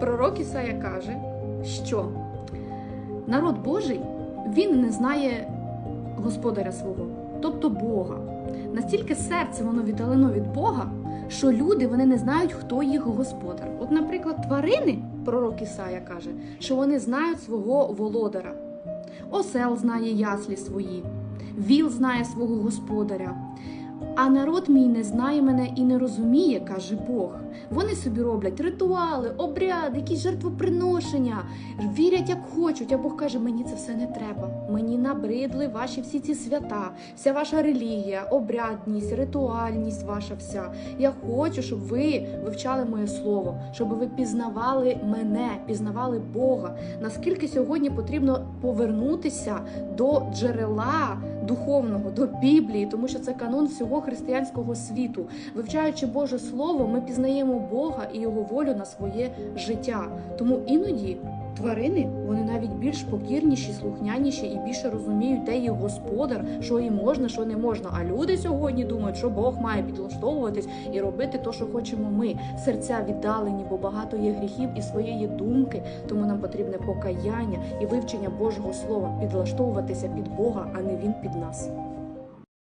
Пророк Ісая каже, що народ Божий він не знає господаря свого, тобто Бога. Настільки серце воно віддалено від Бога, що люди вони не знають, хто їх господар. От, наприклад, тварини, пророк Ісая каже, що вони знають свого володара. Осел знає яслі свої, віл знає свого господаря. А народ мій не знає мене і не розуміє, каже Бог. Вони собі роблять ритуали, обряди, якісь жертвоприношення, вірять як хочуть. А Бог каже, мені це все не треба. Мені набридли ваші всі ці свята, вся ваша релігія, обрядність, ритуальність ваша вся. Я хочу, щоб ви вивчали моє слово, щоб ви пізнавали мене, пізнавали Бога. Наскільки сьогодні потрібно повернутися до джерела духовного, до Біблії, тому що це канон всього християнського світу. Вивчаючи Боже Слово, ми пізнаємо Бога і Його волю на своє життя. Тому іноді тварини вони навіть більш покірніші, слухняніші і більше розуміють, де їх господар, що їм можна, що не можна. А люди сьогодні думають, що Бог має підлаштовуватись і робити те, що хочемо ми. Серця віддалені, бо багато є гріхів і своєї думки. Тому нам потрібне покаяння і вивчення Божого Слова, підлаштовуватися під Бога, а не він під od.